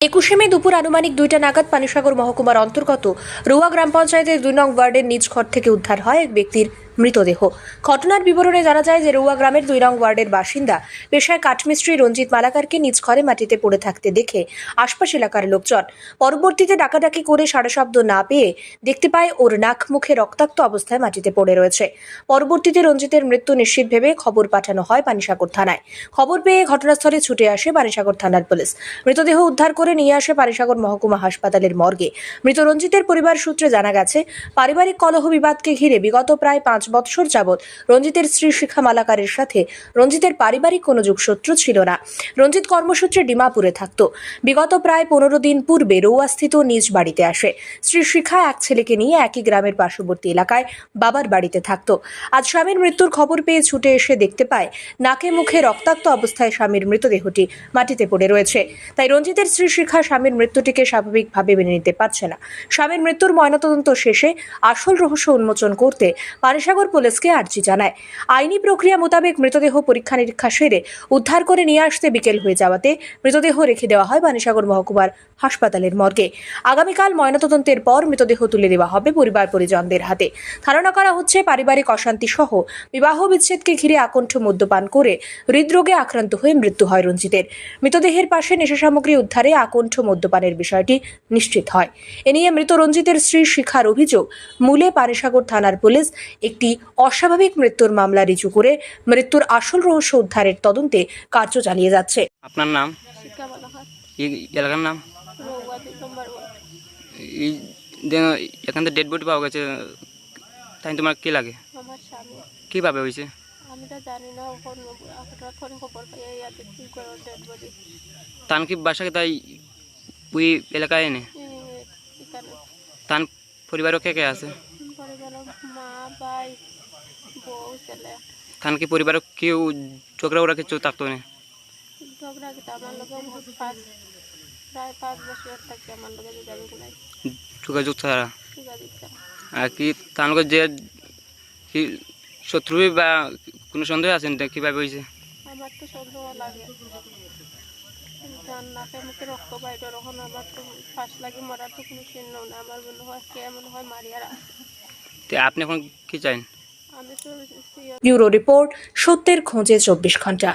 একুশে মে দুপুর আনুমানিক দুইটা নাগাদ পানিসাগর মহকুমার অন্তর্গত রুয়া গ্রাম পঞ্চায়েতের দুই নং ওয়ার্ডের নিজ ঘর থেকে উদ্ধার হয় এক ব্যক্তির মৃতদেহ। ঘটনার বিবরণে জানা যায় যে রুয়া গ্রামের দুই নং ওয়ার্ডের বাসিন্দা পেশায় কাঠমিস্ত্রি রঞ্জিত মালাকারকে নিজ ঘরে মাটিতে পড়ে থাকতে দেখে আশপাশ এলাকার লোকজন পরবর্তীতে ডাকাডাকি করে সাড়া শব্দ না পেয়ে দেখতে পায় ওর নাক মুখে রক্তাক্ত অবস্থায় মাটিতে পড়ে রয়েছে। পরবর্তীতে রঞ্জিতের মৃত্যু নিশ্চিত ভেবে খবর পাঠানো হয় পানিসাগর থানায়। খবর পেয়ে ঘটনাস্থলে ছুটে আসে পানিসাগর থানার পুলিশ। মৃতদেহ উদ্ধার করে নিয়ে আসে পানিসাগর মহকুমা হাসপাতালের মর্গে। মৃত রঞ্জিতের পরিবার সূত্রে জানা গেছে, পারিবারিক কলহ বিবাদকে ঘিরে বিগত প্রায় পাঁচ বৎসর যাবৎ রঞ্জিতের স্ত্রী শিখা মালাকারের সাথে রঞ্জিতের পারিবারিক কোনো যোগসূত্র ছিল না। রঞ্জিত কর্মসূত্রে ডিমাপুরে থাকত। বিগত প্রায় পনেরো দিন পূর্বে রৌয়াস্থিত নিজ বাড়িতে আসে। স্ত্রী শিখা এক ছেলেকে নিয়ে একই গ্রামের পার্শ্ববর্তী এলাকায় বাবার বাড়িতে থাকত। আজ স্বামীর মৃত্যুর খবর পেয়ে ছুটে এসে দেখতে পায়, নাকে মুখে রক্তাক্ত অবস্থায় স্বামীর মৃতদেহটি মাটিতে পড়ে রয়েছে। তাই রঞ্জিতের স্ত্রী শিখা স্বামীর মৃত্যুটিকে স্বাভাবিকভাবে মেনে নিতে পারছে না। স্বামীর মৃত্যুর ময়নাতদন্ত শেষে আসল রহস্য উন্মোচন করতে পানিসাগর পুলিশকে আর্জি জানায়। আইনি প্রক্রিয়া মোতাবেক মৃতদেহ পরীক্ষা নিরীক্ষা সেরে উদ্ধার করে নিয়ে আসতে বিকেল হয়ে যাওয়াতে মৃতদেহ রেখে দেওয়া হয় পানিসাগর মহকুমার হাসপাতালের মর্গে। আগামীকাল ময়নাতদন্তের পর মৃতদেহ তুলে দেওয়া হবে পরিবার পরিজনদের হাতে। ধারণা করা হচ্ছে, পারিবারিক অশান্তি সহ বিবাহ বিচ্ছেদকে ঘিরে আকণ্ঠ মদ্যপান করে হৃদরোগে আক্রান্ত হয়ে মৃত্যু হয় রঞ্জিতের। মৃতদেহের পাশে নেশা সামগ্রী উদ্ধারে আকণ্ঠ মদ্যপানের বিষয়টি নিশ্চিত হয়। এ নিয়ে মৃত রঞ্জিতের স্ত্রী শিখার অভিযোগ, মূলে পানিসাগর থানার পুলিশ একটি অস্বাভাবিক মৃত্যুর মামলা রিজু করে মৃত্যুর আসল রহস্য উদ্ধারের তদন্তে কার্য চালিয়ে যাচ্ছে। আপনার নাম? এলাকার নাম? এখান থেকে ডেড বডি পাওয়া গেছে। তাই তোমার কি লাগে? আমার স্বামী। কীভাবে হয়েছে? তান কি বাসাকে তাই ওই এলাকায় এনে? তান পরিবারও কে কে আছে? ভাই বউ ছেলে। তান কি পরিবারও কেউ ঝগড়া ওরা কিছু থাকতো না? ঝগড়া কিন্তু আমার লোক পাঁচ প্রায় পাঁচ বছর থাকি আমার যোগাযোগ নাই যোগাযোগ ছাড়া? যোগাযোগ ছাড়া। আর কি তার যে কি শত্রু বা কোনো সন্দেহ আছে না কীভাবে হয়েছে? আমার তো সন্দেহ লাগে। নাকে মুখে রক্ত বাইরে তখন আমার তো ফাঁস লাগে মরার তো কোনো চিহ্ন না আমার মনে হয় কে মনে হয় মারিয়ার আপনি এখন কি চাইন? ব্যুরো রিপোর্ট সত্যের খোঁজে চব্বিশ ঘণ্টা।